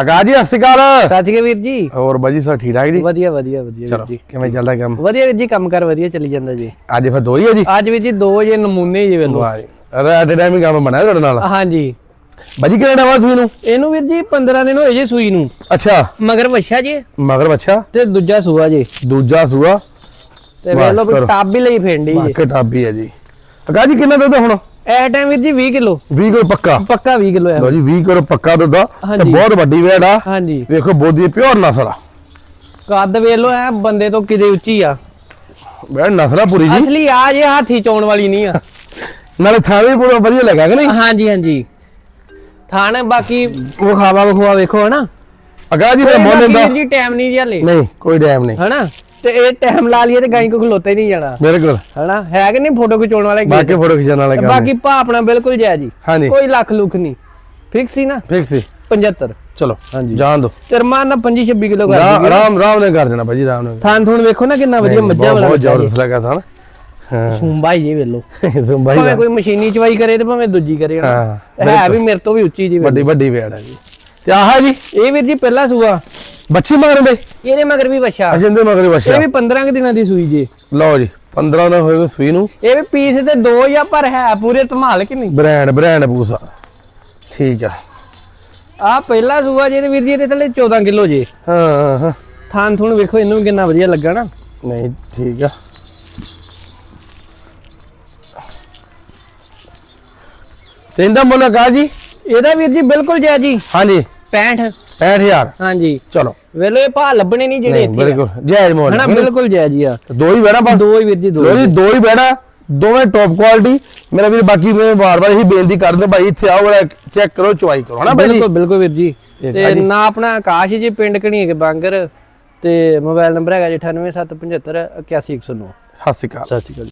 ਆਕਾਸ਼ ਜੀ ਸਤਿ ਸ਼੍ਰੀ ਅਕਾਲ। ਵੀਰ ਜੀ। ਹੋਰ ਬਾਜੀ ਸਭ ਠੀਕ ਠਾਕ ਜੀ? ਵਧੀਆ ਵਧੀਆ ਵਧੀਆ ਵੀਰ ਜੀ। ਕਿਵੇਂ ਚੱਲਦਾ ਕੰਮ? ਵਧੀਆ ਵੀਰ ਜੀ ਕੰਮ ਕਰ ਵਧੀਆ ਚੱਲੀ ਜਾਂਦਾ ਜੀ। ਅੱਜ ਫਿਰ ਦੋ ਹੀ ਹੈ ਜੀ? ਅੱਜ ਵੀਰ ਜੀ ਦੋ ਜੇ ਨਮੂਨੇ ਜੇ ਵੇਲੋ ਵਾਹ ਜੀ। ਅਰੇ ਅੱਡੇ ਟਾਈਮ ਹੀ ਕੰਮ ਬਣਿਆ ਤੁਹਾਡੇ ਨਾਲ। ਹਾਂਜੀ। ਬਾਜੀ ਕਿਹੜਾ ਨਵਾਂ ਸੂਈ ਨੂੰ? ਇਹਨੂੰ ਵੀਰ ਜੀ 15 ਦਿਨ ਹੋਏ ਜੇ ਸੂਈ ਨੂੰ। ਅੱਛਾ। ਮਗਰ ਵੱਛਾ ਜੇ। ਮਗਰ ਬੱਚਾ ਤੇ ਦੂਜਾ ਸੂਆ ਜੇ। ਦੂਜਾ ਸੂਆ? ਤੇ ਵੇਖ ਲਓ। ਟੱਬ ਲਈ ਫੇਂਡੀ ਜੇ। ਟਾਬੀ ਹੈ ਜੀ। ਆਕਾਸ਼ ਜੀ ਕਿੰਨਾ ਦੁੱਧ ਹੁਣ? ਇਹ ਟਾਈਮ ਵੀਰ ਜੀ 20 ਕਿਲੋ। 20 ਕਿਲੋ ਪੱਕਾ। ਪੱਕਾ 20 ਕਿਲੋ ਲੋ ਹੈ ਜੀ 20 ਕਿਲੋ ਪੱਕਾ ਦੁੱਧ ਆ ਤੇ ਹਾਂਜੀ। ਬਹੁਤ ਵੱਡੀ ਵੇੜ ਆ। ਹਾਂਜੀ। ਵੇਖੋ ਬੋਦੀ ਪਿਓਰ ਨਸਲ ਆ। ਕੱਦ ਵੇਖ ਲਓ ਐ ਬੰਦੇ ਤੋਂ ਕਿਤੇ ਉੱਚੀ ਆ। ਵੇੜ ਨਸਲ ਆ ਪੂਰੀ ਜੀ। ਅਸਲੀ ਆ ਜੇ ਹਾਥੀ ਚੋਣ ਵਾਲੀ ਨਹੀਂ ਆ। ਨਾਲੇ ਥਾਂ ਵੀ ਪੂਰਾ ਵਧੀਆ ਲੱਗਾ ਕਿ ਨਹੀਂ? ਹਾਂਜੀ ਹਾਂਜੀ। ਥਾਣ ਬਾਕੀ ਉਹ ਖਾਵਾ ਵਖਵਾ ਵੇਖੋ ਹਨਾ। ਆਕਾਸ਼ ਜੀ ਫਿਰ ਮੁੱਲ ਲੈਂਦਾ। ਜੀ ਟਾਈਮ ਨਹੀਂ ਜੀ ਹਲੇ। ਨਹੀਂ ਕੋਈ ਟਾਈਮ ਨਹੀਂ। ਹਨਾ? ਤੇ ਇਹ ਟਾਈਮ ਲਾ ਲਈਏ ਤੇ ਗਾਈ ਕੋ ਖਲੋਤੇ ਨਹੀਂ ਜਾਣਾ। ਬਿਲਕੁਲ। ਹਨਾ? ਹੈ ਕਿ ਨਹੀਂ ਫੋਟੋ ਖਿਚਾਉਣ ਵਾਲੇ? ਬਾਕੀ ਫੋਟੋ ਖਿਚਣ ਵਾਲਾ ਬਾਕੀ ਭਾ ਆਪਣਾ ਬਿਲਕੁਲ ਜਾਇਜ਼ ਜੀ। ਕੋਈ ਲੱਖ ਲੁੱਖ ਨਹੀਂ। ਫਿਕਸ ਹੀ ਨਾ? ਫਿਕਸ ਸੀ 75 ਚਲੋ ਹਾਂਜੀ। ਜਾਣ ਦੋ। ਤੇ ਰਮਾਨ ਨਾਲ 25 26 ਕਿਲੋ ਕਰ ਦਈਏ ਆਰਾਮ ਆਰਾਮ ਨਾਲ ਕਰ ਦੇਣਾ ਭਾਜੀ ਆਰਾਮ ਨਾਲ। ਥਾਂ ਥੂਣ ਵੇਖੋ ਨਾ ਕਿੰਨਾ ਵਧੀਆ ਮੱਝਾਂ ਵਾਲਾ ਬਹੁਤ ਜ਼ਬਰਦਸਤ ਲੱਗਾ ਸਨ ਹਾਂ। ਸੂੰਬਾ ਹੀ ਜੇ ਵੇਲੋ। ਭਾਵੇਂ ਕੋਈ ਮਸ਼ੀਨੀ ਚਵਾਈ ਕਰੇ ਤੇ ਭਾਵੇਂ ਦੂਜੀ ਕਰੇ। ਹਾਂ ਹੈ ਵੀ ਮੇਰੇ ਤੋਂ ਵੀ ਉੱਚੀ ਜੀ। ਵੱਡੀ ਵੱਡੀ ਵੇੜ ਹੈ ਜੀ। ਤੇ ਆਹ ਜੀ ਇਹ ਵੀਰ ਜੀ ਪਹਿਲਾ ਸੂਆ। ਬੱਚੀ ਮਗਰ ਦੇ ਇਹਦੇ ਮਗਰ ਵੀ ਵੱਛਾ। ਅਜਿੰਦੇ ਮਗਰ ਇਹ ਬੱਚਾ ਵੀ 15 ਕੁ ਦਿਨਾਂ ਦੀ ਸੂਈ ਜੇ। ਲਓ ਜੀ 15 ਦਾ ਹੋਏਗਾ ਸੂਈ ਨੂੰ। ਇਹ ਵੀ ਪੀਸ ਤੇ ਦੋ ਜਾਂ ਪਰ ਹੈ ਪੂਰੇ ਧਮਾਲ ਕਿ ਨਹੀਂ? Brand brand Pusa. ਠੀਕ ਆ। ਆ ਪਹਿਲਾ ਸੂਆ ਜੇ ਤੇ ਵੀਰ ਜੀ ਇਹਦੇ ਥੱਲੇ 14 ਕਿਲੋ ਜੇ। ਹਾਂ ਹਾਂ, ਹਾਂ। ਥਾਂ ਥੂਣ ਵੇਖੋ ਇਹਨੂੰ ਵੀ ਕਿੰਨਾ ਵਧੀਆ ਲੱਗਾ ਨਾ। ਨਹੀਂ ਠੀਕ ਆ। ਤੇ ਇਹਦਾ ਮੁੱਲ ਆਕਾਸ਼ ਜੀ? ਇਹਦਾ ਵੀਰ ਜੀ ਬਿਲਕੁਲ ਜੈ ਜੀ। ਹਾਂਜੀ। 65 65000 ਹਾਂਜੀ। ਚਲੋ। ਵੇਲੋ ਇਹ ਭਾ ਲੱਭਣੇ ਨਹੀਂ ਜਿਹੜੇ ਇੱਥੇ। ਬਿਲਕੁਲ। ਜਾਇਜ਼ ਮੁੱਲ। ਹਨਾ ਬਿਲਕੁਲ ਜੈ ਜੀ ਆ। ਦੋ ਹੀ ਬੈਣਾ ਬਸ। ਦੋ ਹੀ ਵੀਰ ਜੀ ਦੋ ਜੀ ਦੋ ਹੀ ਬੈਣਾ। ਦੋਵੇਂ ਟੌਪ ਕੁਆਲਿਟੀ ਮੇਰਾ ਵੀਰ ਬਾਕੀ ਮੈਂ ਵਾਰ-ਵਾਰ ਇਹੀ ਬੇਨਤੀ ਕਰਦੇ ਭਾਈ ਇੱਥੇ ਆਓ ਚੈੱਕ ਕਰੋ ਚੁਆਈ ਕਰੋ। ਜੀ? ਬਿਲਕੁਲ ਬਿਲਕੁਲ ਵੀਰ ਜੀ। ਤੇ। ਨਾ ਆਪਣਾ ਆਕਾਸ਼ ਜੀ ਪਿੰਡ ਕਣੀਏ ਕੇ ਬਾਂਗਰ। ਤੇ ਮੋਬਾਈਲ ਨੰਬਰ ਹੈਗਾ ਜੀ 98775 81109 ਸਤਿ ਸ਼੍ਰੀ ਅਕਾਲ। ਸਤਿ ਸ਼੍ਰੀ ਅਕਾਲ।